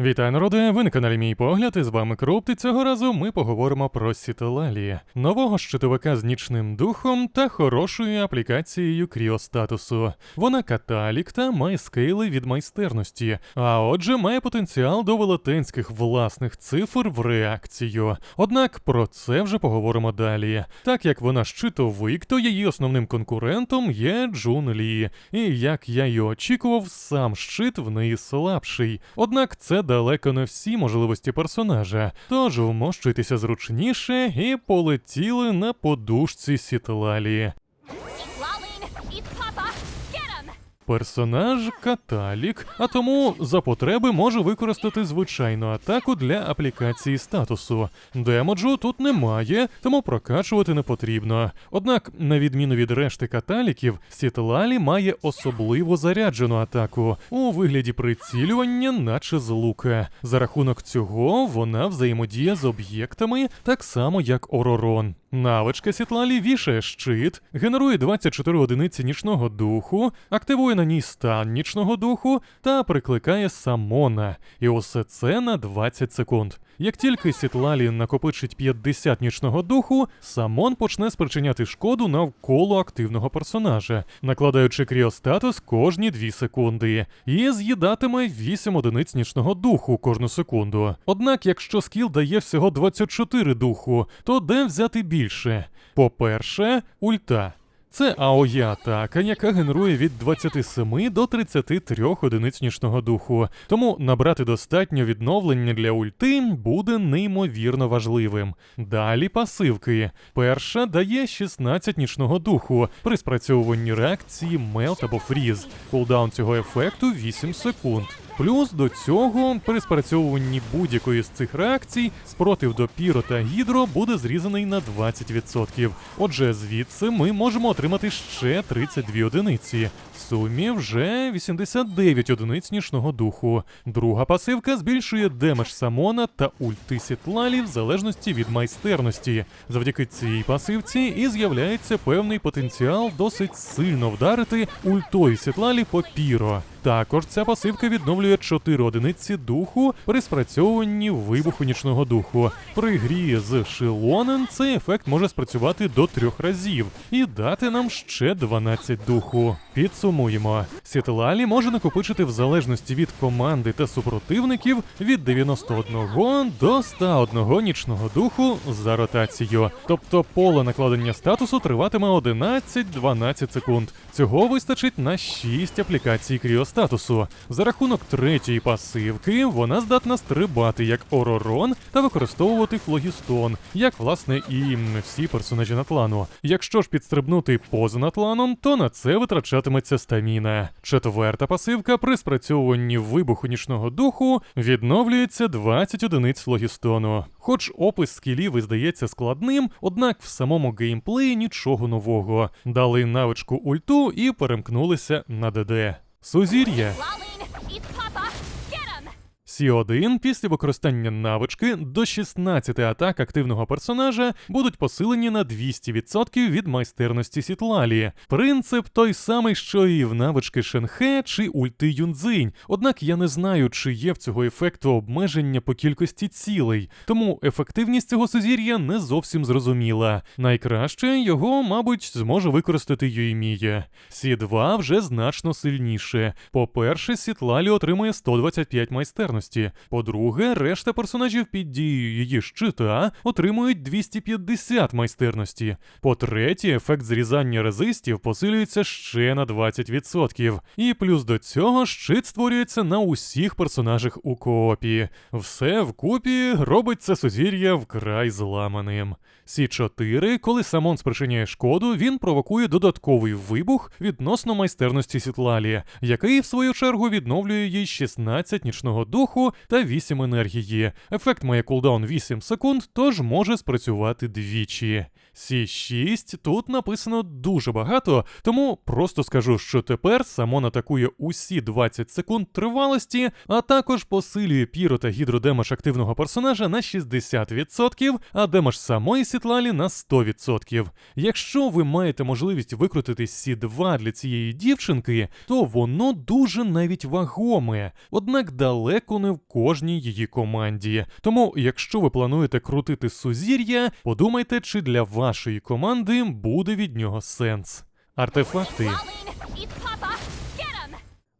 Вітаю, народи! Ви на каналі Мій Погляд, і з вами Круп, і цього разу ми поговоримо про Сітелалі, нового щитовика з нічним духом та хорошою аплікацією кріостатусу. Вона каталік та має скейли від майстерності, а отже, має потенціал до велетенських власних цифр в реакцію. Однак про це вже поговоримо далі. Так як вона щитовик, то її основним конкурентом є Джун Лі. І як я й очікував, сам щит в неї слабший. Однак це далеко не всі можливості персонажа, тож вмощуйтеся зручніше і полетіли на подушці Сітлалі. Персонаж каталік, а тому за потреби може використати звичайну атаку для аплікації статусу. Демоджу тут немає, тому прокачувати не потрібно. Однак, на відміну від решти каталіків, Сітлалі має особливо заряджену атаку у вигляді прицілювання, наче з лука. За рахунок цього вона взаємодіє з об'єктами так само, як Оророн. Навичка Сітла лівіше щит, генерує 24 одиниці нічного духу, активує на ній стан нічного духу та прикликає самона. І усе це на 20 секунд. Як тільки Сітлалі накопичить 50 нічного духу, самон почне спричиняти шкоду навколо активного персонажа, накладаючи кріостатус кожні 2 секунди, і з'їдатиме 8 одиниць нічного духу кожну секунду. Однак, якщо скіл дає всього 24 духу, то де взяти більше? По-перше, ульта. Це АОЄ атака, яка генерує від 27 до 33 одиниць нічного духу. Тому набрати достатньо відновлення для ульти буде неймовірно важливим. Далі пасивки. Перша дає 16 нічного духу при спрацьовуванні реакції мелт або фріз. Кулдаун цього ефекту 8 секунд. Плюс до цього при спрацьовуванні будь-якої з цих реакцій спротив до піро та гідро буде зрізаний на 20%. Отже, звідси ми можемо отримати ще 32 одиниці. В сумі вже 89 одиниць нічного духу. Друга пасивка збільшує демедж самона та ульти сітлалі в залежності від майстерності. Завдяки цій пасивці і з'являється певний потенціал досить сильно вдарити ультою сітлалі по піро. Також ця пасивка відновлює 4 одиниці духу при спрацьовуванні вибуху нічного духу. При грі з Шилонен цей ефект може спрацювати до трьох разів і дати нам ще 12 духу. Підсумуємо. Сітлалі може накопичити в залежності від команди та супротивників від 91 до 101 нічного духу за ротацію. Тобто поле накладення статусу триватиме 11-12 секунд. Цього вистачить на 6 аплікацій кріостатусу. За рахунок третьої пасивки вона здатна стрибати як Оророн та використовувати флогістон, як власне і всі персонажі Натлану. Якщо ж підстрибнути поза Натланом, то на це витрачатиметься стаміна. Четверта пасивка при спрацьовуванні вибуху нічного духу відновлюється 20 одиниць флогістону. Хоч опис скілів і здається складним, однак в самому геймплеї нічого нового. Дали навичку ульту і перемкнулися на ДД. Сузір'я ці 1 після використання навички до 16 атак активного персонажа будуть посилені на 200% від майстерності Сітлалі. Принцип той самий, що і в навички Шенхе чи Ульти Юнзинь. Однак я не знаю, чи є в цього ефекту обмеження по кількості цілей, тому ефективність цього сузір'я не зовсім зрозуміла. Найкраще його, мабуть, зможе використати Юймія. Сі 2 вже значно сильніше. По-перше, Сітлалі отримує 125 майстерності. По-друге, решта персонажів під дією її щита отримують 250 майстерності. По-третє, ефект зрізання резистів посилюється ще на 20%. І плюс до цього щит створюється на усіх персонажах у коопі. Все вкупі робить це сузір'я вкрай зламаним. Сі4, коли Самон спричиняє шкоду, він провокує додатковий вибух відносно майстерності Сітлалі, який, в свою чергу, відновлює їй 16 нічного духу та 8 енергії. Ефект має кулдаун 8 секунд, тож може спрацювати двічі. Сі6 тут написано дуже багато, тому просто скажу, що тепер Самон атакує усі 20 секунд тривалості, а також посилює піро та гідродемаш активного персонажа на 60%, а демаш самої Сітлалі на 100%. Якщо ви маєте можливість викрутити Сі2 для цієї дівчинки, то воно дуже навіть вагоме, однак далеко не в кожній її команді. Тому, якщо ви плануєте крутити сузір'я, подумайте, чи для вашої команди буде від нього сенс. Артефакти.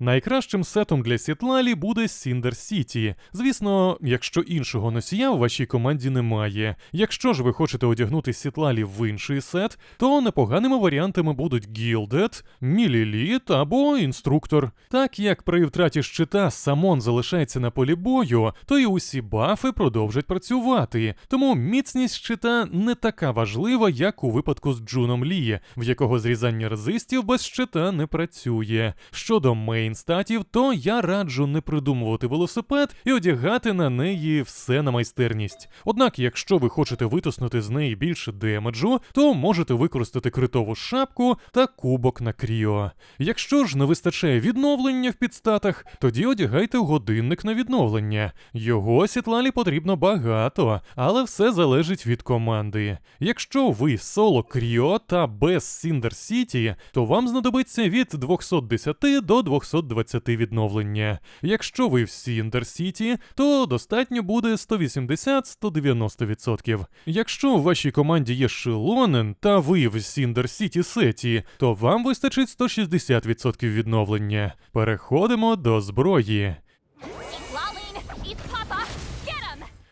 Найкращим сетом для Сітлалі буде Сіндер Сіті. Звісно, якщо іншого носія у вашій команді немає. Якщо ж ви хочете одягнути Сітлалі в інший сет, то непоганими варіантами будуть Гілдед, Міліліт або інструктор. Так як при втраті щита Самон залишається на полі бою, то й усі бафи продовжать працювати. Тому міцність щита не така важлива, як у випадку з Джуном Лі, в якого зрізання резистів без щита не працює. Щодо мейн статів, то я раджу не придумувати велосипед і одягати на неї все на майстерність. Однак, якщо ви хочете витиснути з неї більше демеджу, то можете використати критову шапку та кубок на кріо. Якщо ж не вистачає відновлення в підстатах, тоді одягайте годинник на відновлення. Його сітлалі потрібно багато, але все залежить від команди. Якщо ви соло кріо та без Сіндер Сіті, то вам знадобиться від 210 до 220 відновлення. Якщо ви в Сіндер Сіті, то достатньо буде 180-190%. Якщо у вашій команді є Шилонен та ви в Сіндер Сіті сеті, то вам вистачить 160% відновлення. Переходимо до зброї.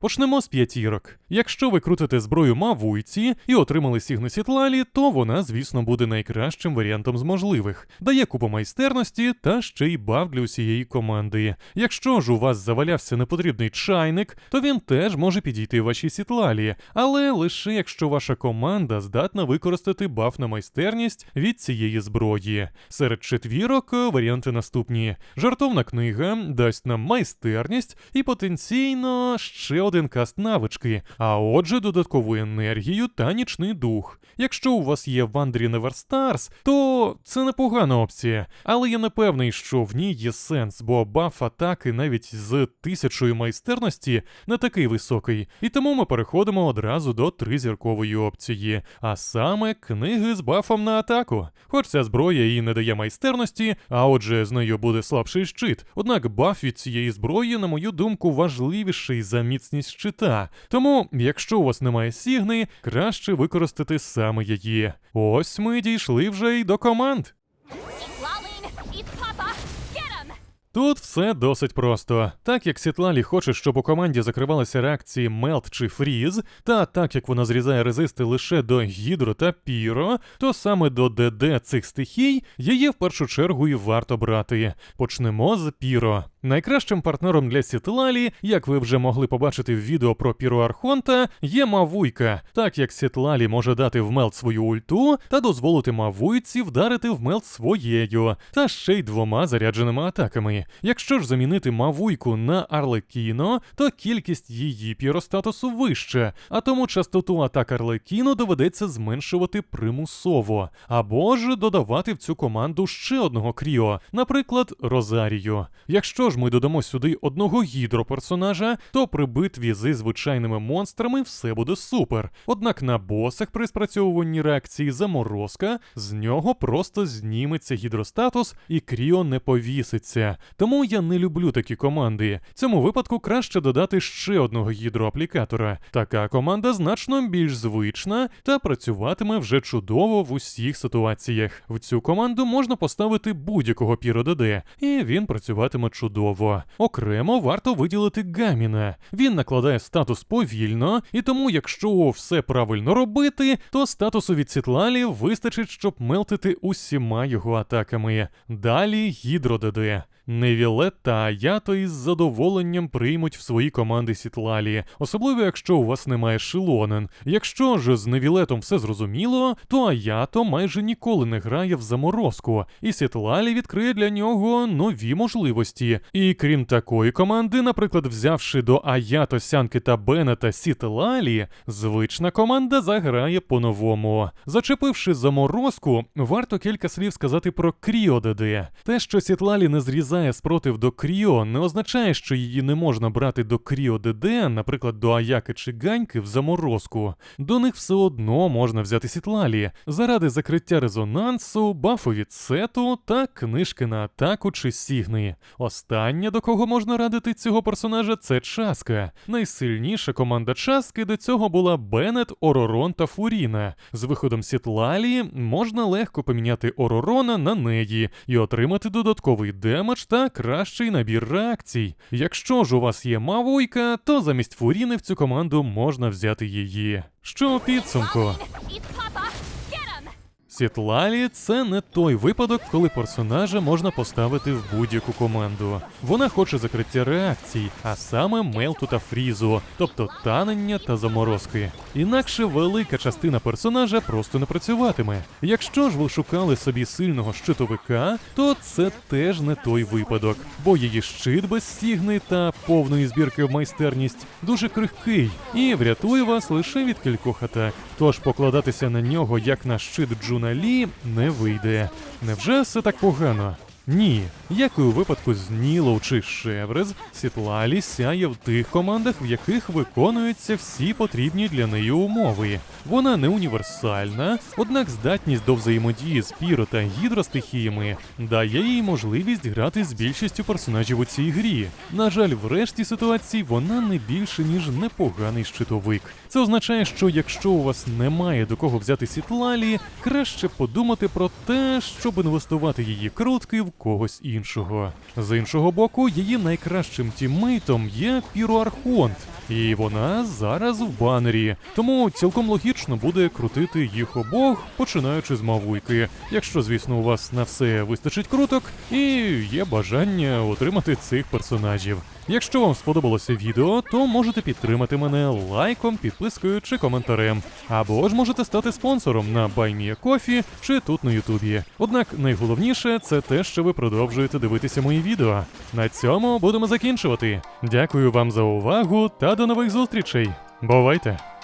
Почнемо з п'ятірок. Якщо ви крутите зброю Мавуйці і отримали Сігну Сітлалі, то вона, звісно, буде найкращим варіантом з можливих. Дає купу майстерності та ще й баф для усієї команди. Якщо ж у вас завалявся непотрібний чайник, то він теж може підійти вашій сітлалі, але лише якщо ваша команда здатна використати баф на майстерність від цієї зброї. Серед четвірок е, варіанти наступні: жартовна книга дасть нам майстерність і потенційно ще один каст навички, а отже, додаткову енергію та нічний дух. Якщо у вас є Never Stars, то це непогана опція, але я не певний, що в ній є сенс, бо баф атаки навіть з тисячою майстерності не такий високий, і тому ми переходимо одразу до тризіркової опції, а саме книги з бафом на атаку. Хоч ця зброя і не дає майстерності, а отже, з нею буде слабший щит. Однак баф від цієї зброї, на мою думку, важливіший за міцність щита. Тому, якщо у вас немає сігни, краще використати саме її. Ось ми дійшли вже й до команд. Тут все досить просто. Так як Сітлалі хоче, щоб у команді закривалися реакції Мелт чи Фріз, та так як вона зрізає резисти лише до Гідро та Піро, то саме до ДД цих стихій її в першу чергу і варто брати. Почнемо з Піро. Найкращим партнером для Сітлалі, як ви вже могли побачити в відео про Піро Архонта, є Мавуйка, так як Сітлалі може дати в Мелт свою ульту та дозволити Мавуйці вдарити в Мелт своєю, та ще й двома зарядженими атаками. Якщо ж замінити Мавуйку на Арлекіно, то кількість її піростатусу вища, а тому частоту атак Арлекіно доведеться зменшувати примусово, або ж додавати в цю команду ще одного кріо, наприклад, Розарію. Якщо ж ми додамо сюди одного гідроперсонажа, то при битві зі звичайними монстрами все буде супер. Однак на босах при спрацьовуванні реакції заморозка з нього просто зніметься гідростатус і кріо не повіситься. Тому я не люблю такі команди. Цьому випадку краще додати ще одного гідроаплікатора. Така команда значно більш звична та працюватиме вже чудово в усіх ситуаціях. В цю команду можна поставити будь-якого піро і він працюватиме чудово. Окремо варто виділити Гаміна. Він накладає статус повільно, і тому, якщо все правильно робити, то статусу від Сітлалі вистачить, щоб мелтити усіма його атаками. Далі гідро ДД. Невілет та Аято із задоволенням приймуть в свої команди Сітлалі, особливо якщо у вас немає Шилонен. Якщо ж з Невілетом все зрозуміло, то Аято майже ніколи не грає в заморозку, і Сітлалі відкриє для нього нові можливості. І крім такої команди, наприклад, взявши до Аято, Сянки та Беннета Сітлалі, звична команда заграє по-новому. Зачепивши заморозку, варто кілька слів сказати про Кріо ДД. Те, що Сітлалі не зрізає спротив до Кріо, не означає, що її не можна брати до Кріо ДД, наприклад, до Аяки чи Ганьки в заморозку. До них все одно можна взяти Сітлалі заради закриття резонансу, бафу від сету та книжки на атаку чи сігни. Останнє, до кого можна радити цього персонажа, це Часка. Найсильніша команда Часки до цього була Беннет, Оророн та Фуріна. З виходом Сітлалі можна легко поміняти Оророна на неї і отримати додатковий демедж та кращий набір реакцій. Якщо ж у вас є мавуйка, то замість Фуріни в цю команду можна взяти її. Що у підсумку? Сітлалі це не той випадок, коли персонажа можна поставити в будь-яку команду. Вона хоче закриття реакцій, а саме мелту та фрізу, тобто танення та заморозки. Інакше велика частина персонажа просто не працюватиме. Якщо ж ви шукали собі сильного щитовика, то це теж не той випадок, бо її щит без сігни та повної збірки в майстерність дуже крихкий і врятує вас лише від кількох атак. Тож покладатися на нього як на щит Джуна Лі не вийде. Невже все так погано? Ні, як і у випадку з Нілоу чи Шеврез, Сітлалі сяє в тих командах, в яких виконуються всі потрібні для неї умови. Вона не універсальна, однак здатність до взаємодії з піро та гідростихіями дає їй можливість грати з більшістю персонажів у цій грі. На жаль, в решті ситуацій вона не більше ніж непоганий щитовик. Це означає, що якщо у вас немає до кого взяти Сітлалі, краще подумати про те, щоб інвестувати її крутки в когось іншого. З іншого боку, її найкращим тіммейтом є піроархонт, і вона зараз в банері. Тому цілком логічно буде крутити їх обох, починаючи з мавуйки. Якщо, звісно, у вас на все вистачить круток і є бажання отримати цих персонажів. Якщо вам сподобалося відео, то можете підтримати мене лайком, підпискою чи коментарем. Або ж можете стати спонсором на BuyMeACoffee чи тут на Ютубі. Однак найголовніше це те, що ви продовжуєте дивитися мої відео. На цьому будемо закінчувати. Дякую вам за увагу та до нових зустрічей. Бувайте!